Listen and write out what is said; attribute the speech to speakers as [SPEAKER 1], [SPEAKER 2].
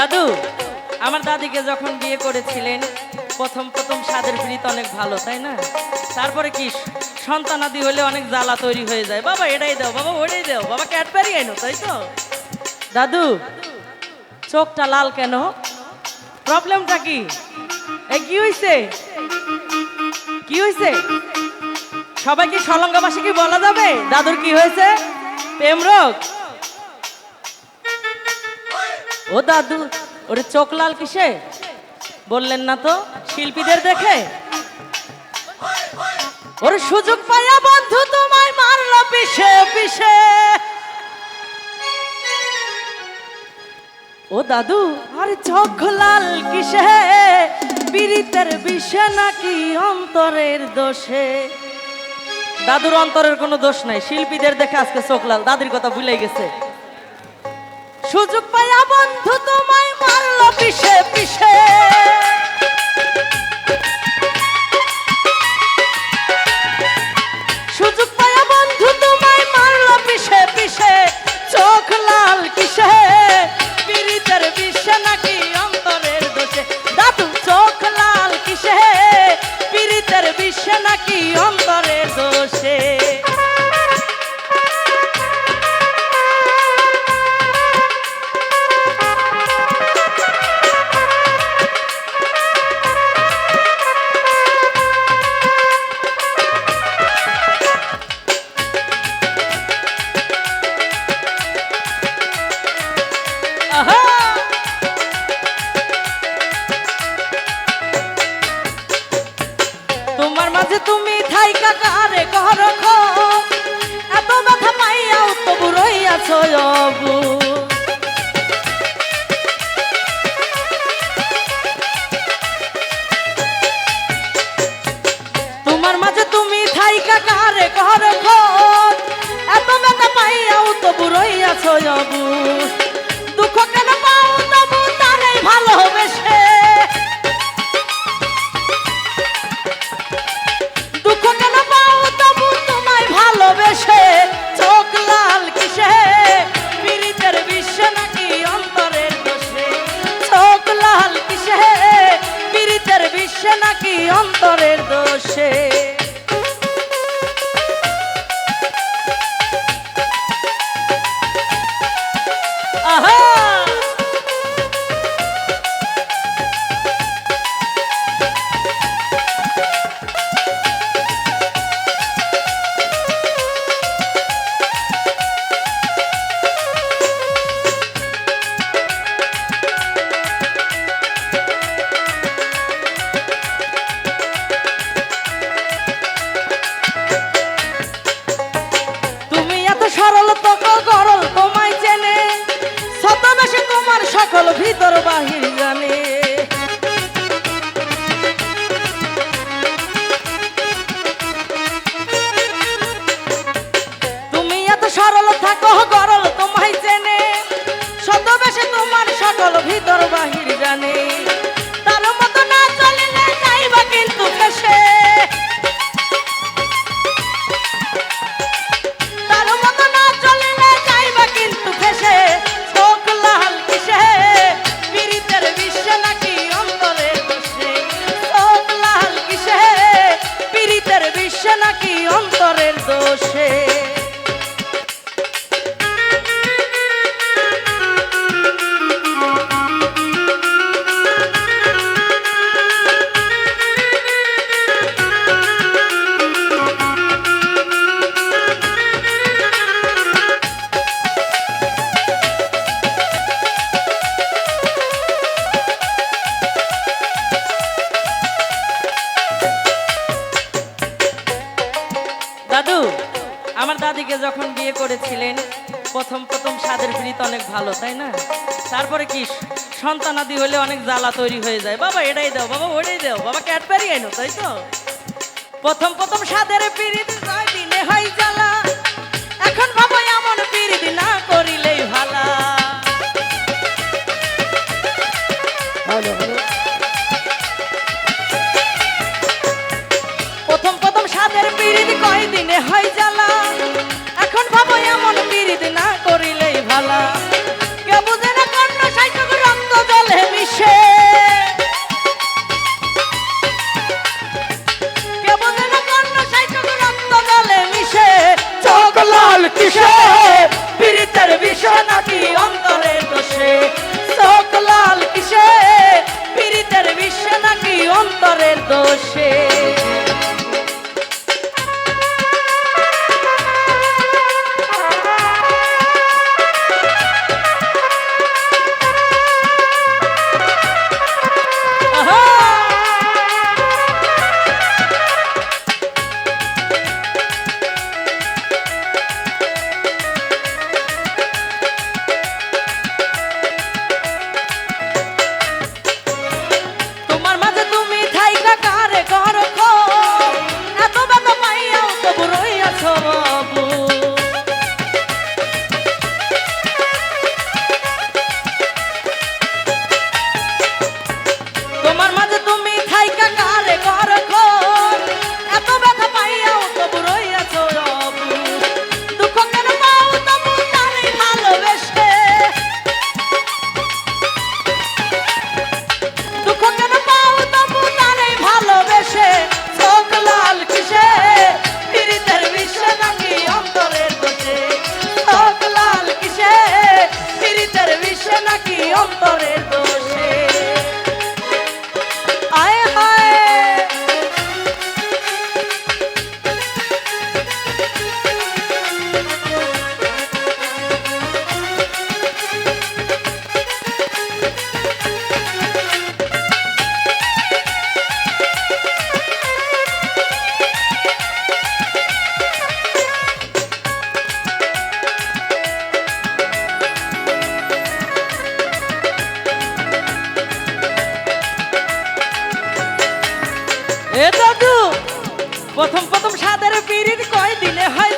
[SPEAKER 1] দাদু, আমার দাদিকে যখন বিয়ে করেছিলেন, প্রথম প্রথম স্বাদের প্রীত অনেক ভালো, তাই না? তারপরে কি সন্তানাদি হলে অনেক জ্বালা তৈরি হয়ে যায়। বাবা, এটাই দাও, বাবা, ওটাই দাও, বাবা, ক্যাডবেরি আইনো তাই তো? দাদু, চোখটা লাল কেন? প্রবলেমটা কি? এ, কি হইছে? কি হইছে? সবাইকে সলঙ্গাবাসী কি বলা যাবে? দাদুর কি হয়েছে? প্রেম রোগ ও দাদু, ওরে চোখ লাল কিসে? বললেন না তো, শিল্পীদের দেখে? ওরে সুযোগ পাইয়া বন্ধু তোমায় মারলো পিছে পিছে ও দাদু, আরে চোখ লাল কিসে? পীড়িতের বিষে নাকি অন্তরের দোষে? দাদুর অন্তরের কোনো দোষ নাই, শিল্পীদের দেখে আজকে চোখ লাল, দাদির কথা ভুলে গেছে। সুযোগ পাইয়া বন্ধু তোমায় মাঝে তুমি থাইকা কারে ঘর এত ব্যথা পাইয়াও তবু রইয়াছ অবু। বিশ্বে অন্তরের দোষে আমার দাদিকে যখন বিয়ে করেছিলেন, প্রথম প্রথম স্বাদের প্রীত অনেক ভালো, তাই না? তারপরে কি সন্তানাদি হলে অনেক জ্বালা তৈরি হয়ে যায়। বাবা, এটাই দাও, বাবা, ওটাই দাও, বাবা ক্যাটবেরি আইনো তাই তো? প্রথম প্রথম স্বাদের প্রীত দোষে
[SPEAKER 2] i'm doctores.
[SPEAKER 1] প্রথম প্রথম সাদের পিড়ির কয় দিলে হয়